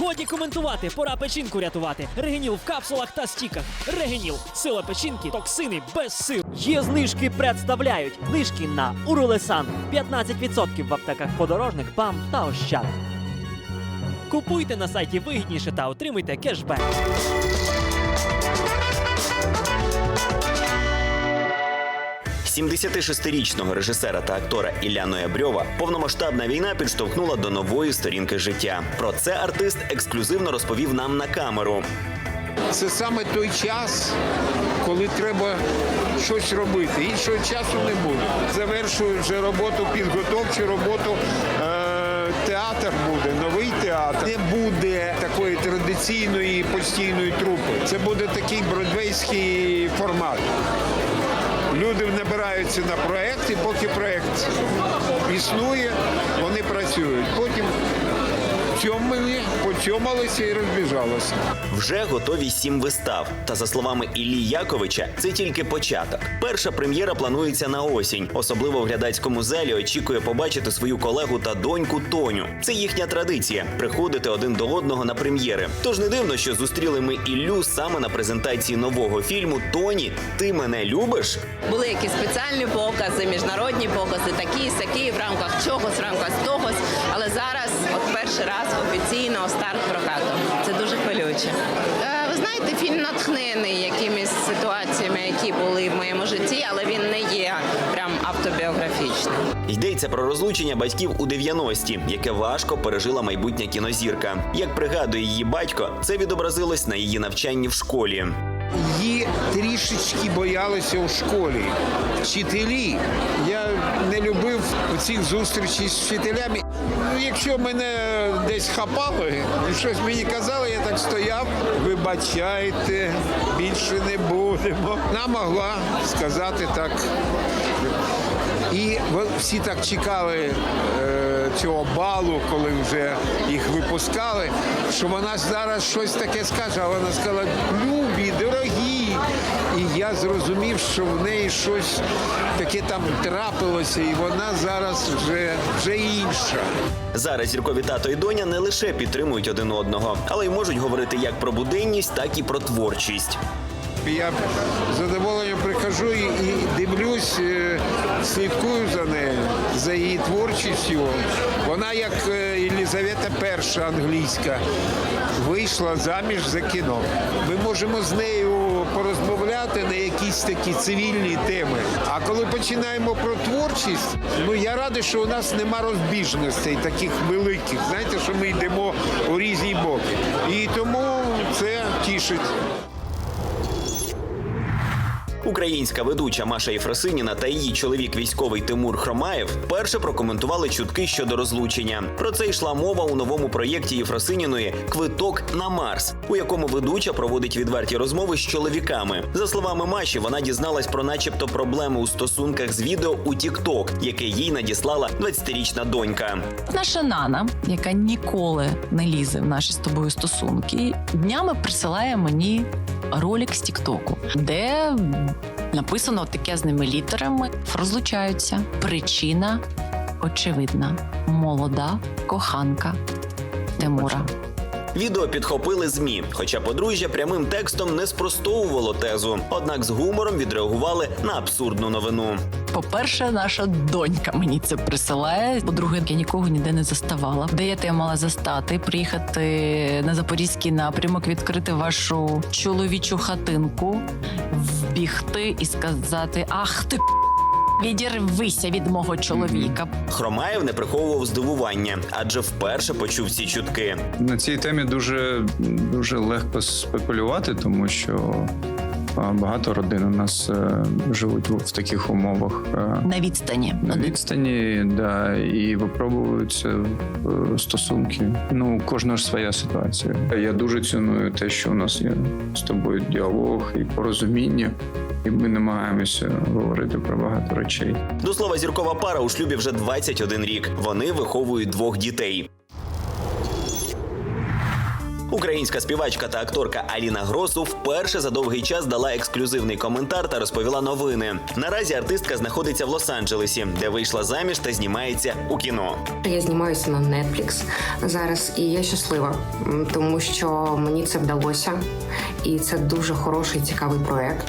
Годі коментувати, пора печінку рятувати. Регеніл в капсулах та стіках. Регеніл. Сила печінки, токсини без сил. Є знижки представляють. Знижки на Урулесан. 15% в аптеках подорожник, БАМ та Ощад. Купуйте на сайті вигідніше та отримуйте кешбек. – 76-річного режисера та актора Ілля Ноябрьова повномасштабна війна підштовхнула до нової сторінки життя. Про це артист ексклюзивно розповів нам на камеру. Це саме той час, коли треба щось робити. Іншого часу не буде. Завершую вже роботу, підготовчу роботу. Е, театр буде, новий театр. Не буде такої традиційної постійної трупи. Це буде такий бродвейський формат. Люди набираються на проект, і поки проект існує, вони працюють. Потім цьомили, поцьомалися і розбіжалися. Вже готові сім вистав. Та за словами Іллі Яковича, це тільки початок. Перша прем'єра планується на осінь. Особливо в глядацькому залі очікує побачити свою колегу та доньку Тоню. Це їхня традиція приходити один до одного на прем'єри. Тож не дивно, що зустріли ми Іллю саме на презентації нового фільму Тоні. Ти мене любиш? Були якісь спеціальні покази, міжнародні покази, такі, сякі, в рамках чогось, в рамках тогось. Але зараз, от перший раз офіційно старт прокату. Це дуже хвилююче. Е, Ви знаєте, фільм натхнений якимись ситуаціями, які були в моєму житті, але він не є прям автобіографічним. Йдеться про розлучення батьків у 90-ті, яке важко пережила майбутня кінозірка. Як пригадує її батько, це відобразилось на її навчанні в школі. Її трішечки боялися у школі. Вчителі. Я не любив цих зустрічей з вчителями. Ну, якщо мене десь хапали, і щось мені казали, я так стояв. Вибачайте, більше не будемо. Вона могла сказати так. І всі так чекали е, цього балу, коли вже їх випускали, що вона зараз щось таке скаже, а вона сказала любі, дорогі. І я зрозумів, що в неї щось таке там трапилося, і вона зараз вже, вже інша. Зараз зіркові тато і доня не лише підтримують один одного, але й можуть говорити як про буденність, так і про творчість. Я з прихожу і, дивлюсь, е, слідкую за нею, за її творчістю. Вона, як е, Єлізавета І англійська, вийшла заміж за кіно. Ми можемо з нею порозмовляти на якісь такі цивільні теми. А коли починаємо про творчість, ну я радий, що у нас нема розбіжностей таких великих. Знаєте, що ми йдемо у різні боки. І тому це тішить. Українська ведуча Маша Єфросиніна та її чоловік військовий Тимур Хромаєв вперше прокоментували чутки щодо розлучення. Про це йшла мова у новому проєкті Єфросиніної Квиток на Марс, у якому ведуча проводить відверті розмови з чоловіками. За словами Маші, вона дізналась про, начебто, проблеми у стосунках з відео у TikTok, яке їй надіслала 20-річна донька. Наша Нана, яка ніколи не лізе в наші з тобою стосунки, днями присилає мені ролик з Тіктоку, де написано таке з ними літерами розлучаються. Причина очевидна: молода коханка Тимура. Відео підхопили змі, хоча подружжя прямим текстом не спростовувало тезу, однак з гумором відреагували на абсурдну новину. По-перше, наша донька мені це присилає. По-друге, я нікого ніде не заставала. Де я мала застати, приїхати на запорізький напрямок, відкрити вашу чоловічу хатинку, вбігти і сказати: Ах ти відірвися від мого чоловіка. Хромаєв не приховував здивування, адже вперше почув ці чутки. На цій темі дуже, дуже легко спекулювати, тому що багато родин у нас е, живуть в таких умовах. е, На відстані На відстані, да, і випробовуються е, стосунки. Ну, у кожного ж своя ситуація. Я дуже ціную те, що у нас є з тобою діалог і порозуміння, і ми намагаємося говорити про багато речей. До слова, зіркова пара у шлюбі вже 21 рік. Вони виховують двох дітей. Українська співачка та акторка Аліна Гросу вперше за довгий час дала ексклюзивний коментар та розповіла новини. Наразі артистка знаходиться в Лос-Анджелесі, де вийшла заміж та знімається у кіно. Я знімаюся на Netflix зараз, і я щаслива, тому що мені це вдалося, і це дуже хороший цікавий проект.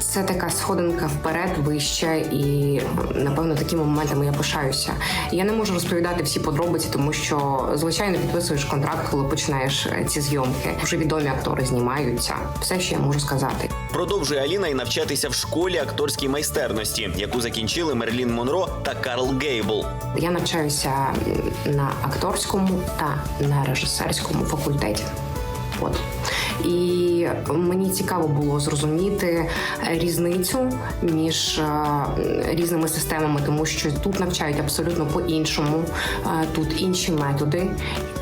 Це така сходинка вперед, вище, і напевно такими моментами я пишаюся. Я не можу розповідати всі подробиці, тому що звичайно підписуєш контракт, коли починаєш е, ці зйомки. Вже відомі актори знімаються. Все, що я можу сказати. Продовжує Аліна і навчатися в школі акторській майстерності, яку закінчили Мерлін Монро та Карл Гейбл. Я навчаюся на акторському та на режисерському факультеті. От. І мені цікаво було зрозуміти е, різницю між е, різними системами, тому що тут навчають абсолютно по-іншому, е, тут інші методи.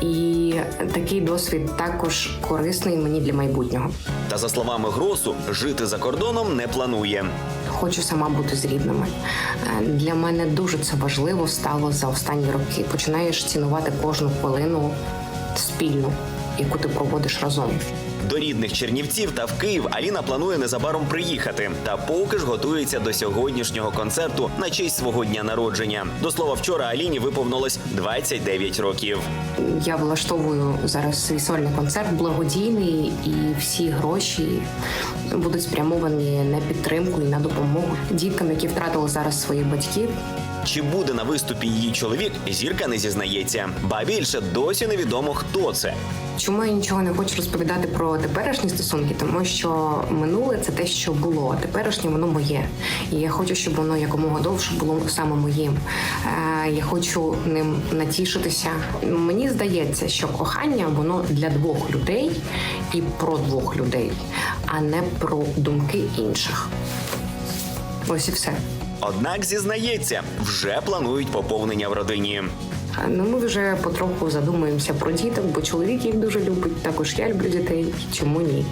І такий досвід також корисний мені для майбутнього. Та за словами Гросу, жити за кордоном не планує. Хочу сама бути з рідними. Для мене дуже це важливо стало за останні роки. Починаєш цінувати кожну хвилину спільну, яку ти проводиш разом. До рідних Чернівців та в Київ Аліна планує незабаром приїхати. Та поки ж готується до сьогоднішнього концерту на честь свого дня народження. До слова, вчора Аліні виповнилось 29 років. Я влаштовую зараз свій сольний концерт благодійний, і всі гроші будуть спрямовані на підтримку і на допомогу діткам, які втратили зараз своїх батьків. Чи буде на виступі її чоловік? Зірка не зізнається. Ба більше досі невідомо хто це. Чому я нічого не хочу розповідати про теперішні стосунки? Тому що минуле це те, що було, а теперішнє воно моє. І я хочу, щоб воно якомога довше було саме моїм. Е, я хочу ним натішитися. Мені здається, що кохання воно для двох людей і про двох людей, а не про думки інших. Ось і все. Однак зізнається, вже планують поповнення в родині. Ну, ми вже потроху задумуємося про діток, бо чоловік їх дуже любить. Також я люблю дітей. Чому ні?